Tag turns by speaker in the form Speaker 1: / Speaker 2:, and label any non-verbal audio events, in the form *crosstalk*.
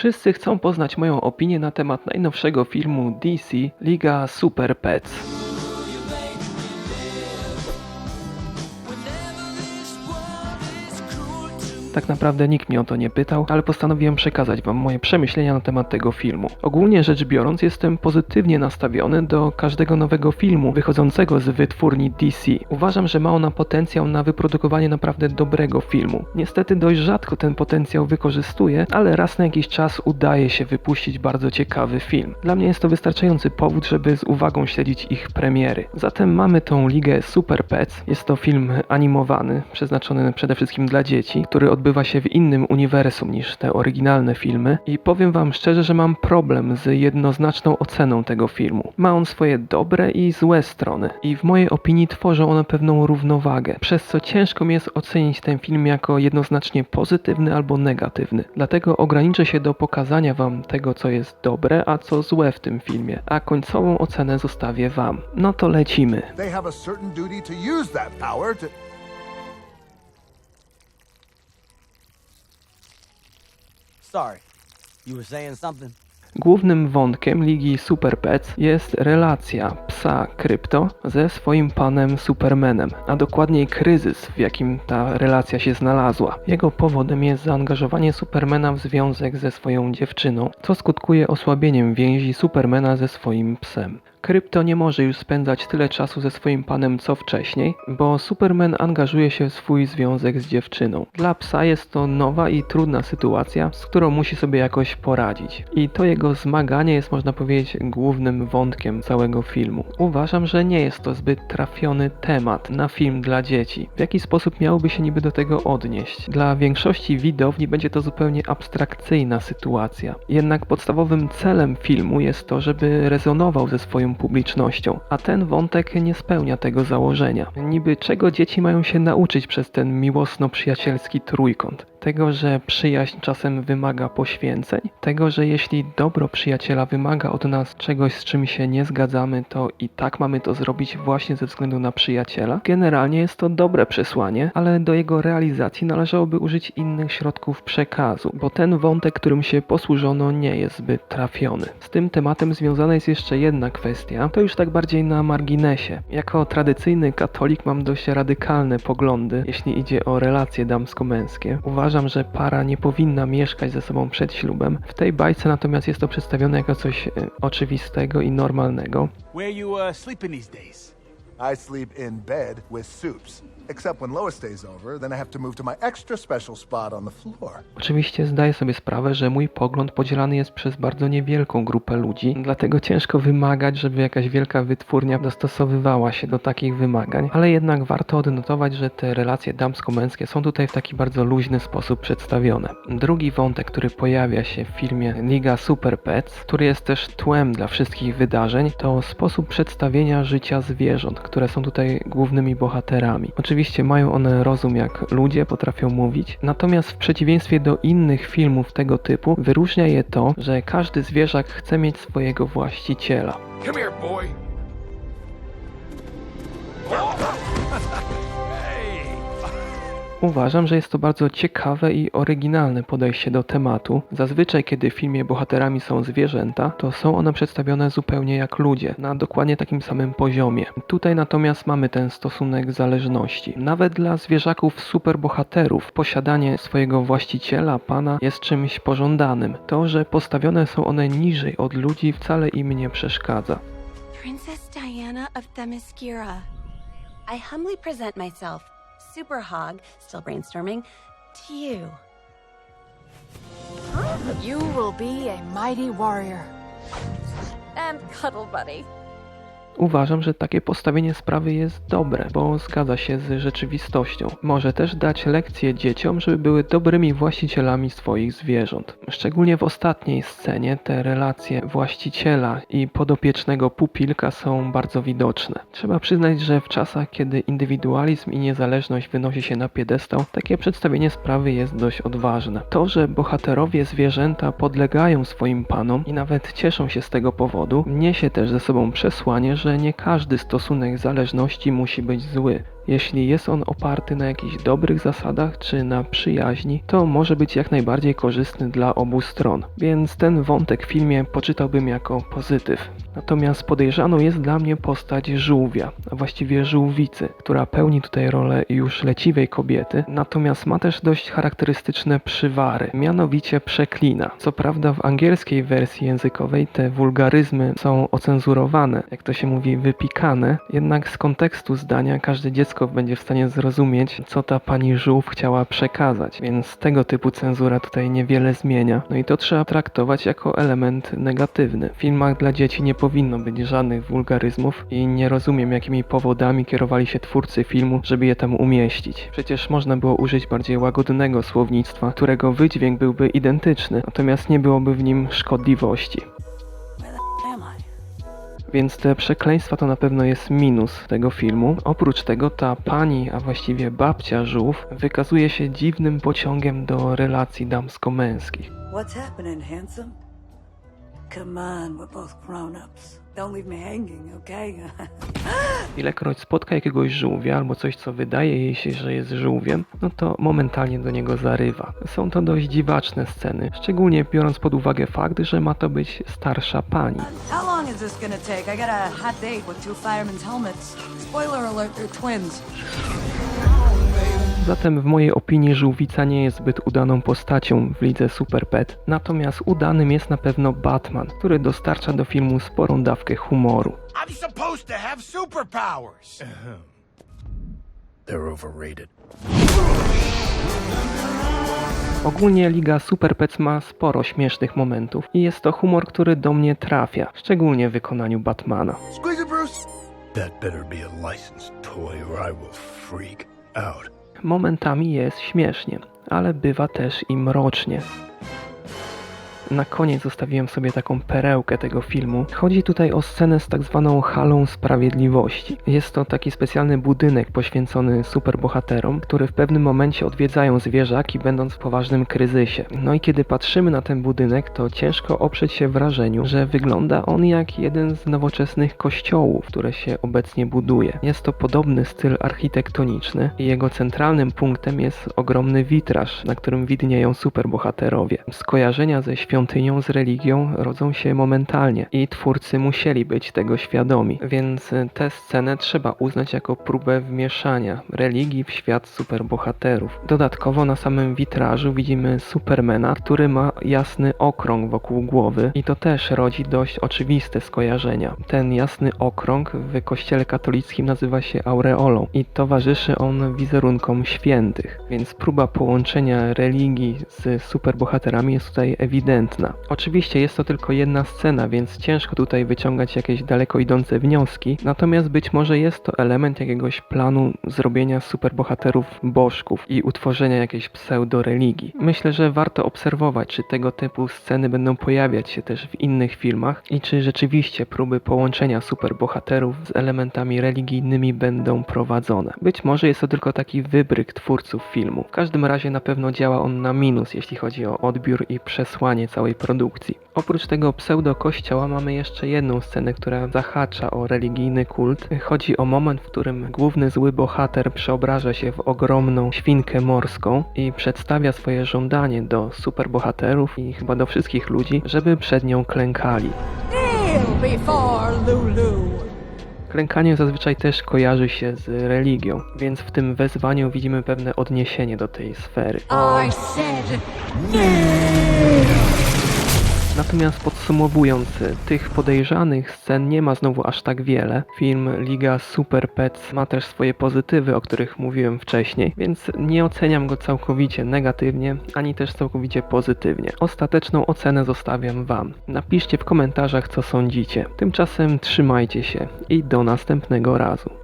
Speaker 1: Wszyscy chcą poznać moją opinię na temat najnowszego filmu DC Liga Super Pets. Tak naprawdę nikt mnie o to nie pytał, ale postanowiłem przekazać Wam moje przemyślenia na temat tego filmu. Ogólnie rzecz biorąc, jestem pozytywnie nastawiony do każdego nowego filmu wychodzącego z wytwórni DC. Uważam, że ma ona potencjał na wyprodukowanie naprawdę dobrego filmu. Niestety dość rzadko ten potencjał wykorzystuję, ale raz na jakiś czas udaje się wypuścić bardzo ciekawy film. Dla mnie jest to wystarczający powód, żeby z uwagą śledzić ich premiery. Zatem mamy tą ligę Super Pets. Jest to film animowany, przeznaczony przede wszystkim dla dzieci, który odbywa się w innym uniwersum niż te oryginalne filmy i powiem wam szczerze, że mam problem z jednoznaczną oceną tego filmu. Ma on swoje dobre i złe strony i w mojej opinii tworzą one pewną równowagę, przez co ciężko mi jest ocenić ten film jako jednoznacznie pozytywny albo negatywny. Dlatego ograniczę się do pokazania wam tego, co jest dobre, a co złe w tym filmie, a końcową ocenę zostawię wam. No to lecimy.
Speaker 2: They have a certain duty to use that power to.
Speaker 3: Sorry. You were saying something?
Speaker 1: Głównym wątkiem Ligi Super Pets jest relacja psa Krypto ze swoim panem Supermanem, a dokładniej kryzys, w jakim ta relacja się znalazła. Jego powodem jest zaangażowanie Supermana w związek ze swoją dziewczyną, co skutkuje osłabieniem więzi Supermana ze swoim psem. Krypto nie może już spędzać tyle czasu ze swoim panem co wcześniej, bo Superman angażuje się w swój związek z dziewczyną. Dla psa jest to nowa i trudna sytuacja, z którą musi sobie jakoś poradzić. I to jego zmaganie jest, można powiedzieć, głównym wątkiem całego filmu. Uważam, że nie jest to zbyt trafiony temat na film dla dzieci. W jaki sposób miałoby się niby do tego odnieść? Dla większości widowni będzie to zupełnie abstrakcyjna sytuacja. Jednak podstawowym celem filmu jest to, żeby rezonował ze swoją publicznością, a ten wątek nie spełnia tego założenia. Niby czego dzieci mają się nauczyć przez ten miłosno-przyjacielski trójkąt? Tego, że przyjaźń czasem wymaga poświęceń, tego, że jeśli dobro przyjaciela wymaga od nas czegoś, z czym się nie zgadzamy, to i tak mamy to zrobić właśnie ze względu na przyjaciela. Generalnie jest to dobre przesłanie, ale do jego realizacji należałoby użyć innych środków przekazu, bo ten wątek, którym się posłużono, nie jest zbyt trafiony. Z tym tematem związana jest jeszcze jedna kwestia, to już tak bardziej na marginesie. Jako tradycyjny katolik mam dość radykalne poglądy, jeśli idzie o relacje damsko-męskie. Uważam, że para nie powinna mieszkać ze sobą przed ślubem. W tej bajce natomiast jest to przedstawione jako coś e, oczywistego i normalnego.
Speaker 3: Where you uh?
Speaker 2: I sleep in bed with soups. Except when Lois stays over, then I have to move to my extra special spot on the floor.
Speaker 1: Oczywiście zdaję sobie sprawę, że mój pogląd podzielany jest przez bardzo niewielką grupę ludzi, dlatego ciężko wymagać, żeby jakaś wielka wytwórnia dostosowywała się do takich wymagań, ale jednak warto odnotować, że te relacje damsko-męskie są tutaj w taki bardzo luźny sposób przedstawione. Drugi wątek, który pojawia się w filmie Liga Super Pets, który jest też tłem dla wszystkich wydarzeń, to sposób przedstawienia życia zwierząt, które są tutaj głównymi bohaterami. Oczywiście mają one rozum jak ludzie potrafią mówić, natomiast w przeciwieństwie do innych filmów tego typu wyróżnia je to, że każdy zwierzak chce mieć swojego właściciela.
Speaker 4: Come here, boy.
Speaker 1: Uważam, że jest to bardzo ciekawe i oryginalne podejście do tematu. Zazwyczaj, kiedy w filmie bohaterami są zwierzęta, to są one przedstawione zupełnie jak ludzie, na dokładnie takim samym poziomie. Tutaj natomiast mamy ten stosunek zależności. Nawet dla zwierzaków superbohaterów posiadanie swojego właściciela, pana, jest czymś pożądanym. To, że postawione są one niżej od ludzi wcale im nie przeszkadza.
Speaker 5: Princess Diana of Themyscira. I humbly present myself, Super Hog, still brainstorming, to you.
Speaker 6: You will be a mighty warrior.
Speaker 5: And Cuddle Buddy.
Speaker 1: Uważam, że takie postawienie sprawy jest dobre, bo zgadza się z rzeczywistością. Może też dać lekcje dzieciom, żeby były dobrymi właścicielami swoich zwierząt. Szczególnie w ostatniej scenie te relacje właściciela i podopiecznego pupilka są bardzo widoczne. Trzeba przyznać, że w czasach, kiedy indywidualizm i niezależność wynosi się na piedestał, takie przedstawienie sprawy jest dość odważne. To, że bohaterowie zwierzęta podlegają swoim panom i nawet cieszą się z tego powodu, niesie też ze sobą przesłanie, że nie każdy stosunek zależności musi być zły. Jeśli jest on oparty na jakichś dobrych zasadach czy na przyjaźni, to może być jak najbardziej korzystny dla obu stron. Więc ten wątek w filmie poczytałbym jako pozytyw. Natomiast podejrzaną jest dla mnie postać żółwia, a właściwie żółwicy, która pełni tutaj rolę już leciwej kobiety, natomiast ma też dość charakterystyczne przywary, mianowicie przeklina. Co prawda w angielskiej wersji językowej te wulgaryzmy są ocenzurowane, jak to się mówi, wypikane, jednak z kontekstu zdania każde dziecko będzie w stanie zrozumieć, co ta pani żółw chciała przekazać, więc tego typu cenzura tutaj niewiele zmienia. No i to trzeba traktować jako element negatywny. W filmach dla dzieci nie powinno być żadnych wulgaryzmów i nie rozumiem, jakimi powodami kierowali się twórcy filmu, żeby je tam umieścić. Przecież można było użyć bardziej łagodnego słownictwa, którego wydźwięk byłby identyczny, natomiast nie byłoby w nim szkodliwości. Więc te przekleństwa to na pewno jest minus tego filmu. Oprócz tego ta pani, a właściwie babcia żółw, wykazuje się dziwnym pociągiem do relacji damsko-męskich.
Speaker 4: What's happening, handsome? Come on, we're both grown-ups. Don't leave me hanging, okay? *laughs*
Speaker 1: Ilekroć spotka jakiegoś żółwia albo coś, co wydaje jej się, że jest żółwiem, no to momentalnie do niego zarywa. Są to dość dziwaczne sceny, szczególnie biorąc pod uwagę fakt, że ma to być starsza pani.
Speaker 4: Is this gonna take? I got a hot date with two firemen's helmets. Spoiler alert, they're twins.
Speaker 1: Zatem w mojej opinii żółwica nie jest zbyt udaną postacią w lidze Super Pet, natomiast udanym jest na pewno Batman, który dostarcza do filmu sporą dawkę humoru.
Speaker 7: I'm supposed to have superpowers.
Speaker 8: They're overrated.
Speaker 1: Ogólnie Liga Super Pets ma sporo śmiesznych momentów i jest to humor, który do mnie trafia, szczególnie w wykonaniu Batmana. Momentami jest śmiesznie, ale bywa też i mrocznie. Na koniec zostawiłem sobie taką perełkę tego filmu. Chodzi tutaj o scenę z tak zwaną halą sprawiedliwości. Jest to taki specjalny budynek poświęcony superbohaterom, który w pewnym momencie odwiedzają zwierzaki, będąc w poważnym kryzysie. No i kiedy patrzymy na ten budynek, to ciężko oprzeć się wrażeniu, że wygląda on jak jeden z nowoczesnych kościołów, które się obecnie buduje. Jest to podobny styl architektoniczny i jego centralnym punktem jest ogromny witraż, na którym widnieją superbohaterowie. Skojarzenia ze świątynią, z religią rodzą się momentalnie i twórcy musieli być tego świadomi, więc tę scenę trzeba uznać jako próbę wmieszania religii w świat superbohaterów. Dodatkowo na samym witrażu widzimy Supermana, który ma jasny okrąg wokół głowy i to też rodzi dość oczywiste skojarzenia. Ten jasny okrąg w kościele katolickim nazywa się aureolą i towarzyszy on wizerunkom świętych, więc próba połączenia religii z superbohaterami jest tutaj ewidentna. Oczywiście jest to tylko jedna scena, więc ciężko tutaj wyciągać jakieś daleko idące wnioski, natomiast być może jest to element jakiegoś planu zrobienia superbohaterów bożków i utworzenia jakiejś pseudo-religii. Myślę, że warto obserwować, czy tego typu sceny będą pojawiać się też w innych filmach i czy rzeczywiście próby połączenia superbohaterów z elementami religijnymi będą prowadzone. Być może jest to tylko taki wybryk twórców filmu. W każdym razie na pewno działa on na minus, jeśli chodzi o odbiór i przesłanie całej produkcji. Oprócz tego pseudo-kościoła mamy jeszcze jedną scenę, która zahacza o religijny kult. Chodzi o moment, w którym główny zły bohater przeobraża się w ogromną świnkę morską i przedstawia swoje żądanie do superbohaterów i chyba do wszystkich ludzi, żeby przed nią klękali. Klękanie zazwyczaj też kojarzy się z religią, więc w tym wezwaniu widzimy pewne odniesienie do tej sfery.
Speaker 6: I said
Speaker 1: Natomiast podsumowując, tych podejrzanych scen nie ma znowu aż tak wiele. Film Liga Super Pets ma też swoje pozytywy, o których mówiłem wcześniej, więc nie oceniam go całkowicie negatywnie, ani też całkowicie pozytywnie. Ostateczną ocenę zostawiam Wam. Napiszcie w komentarzach, co sądzicie. Tymczasem trzymajcie się i do następnego razu.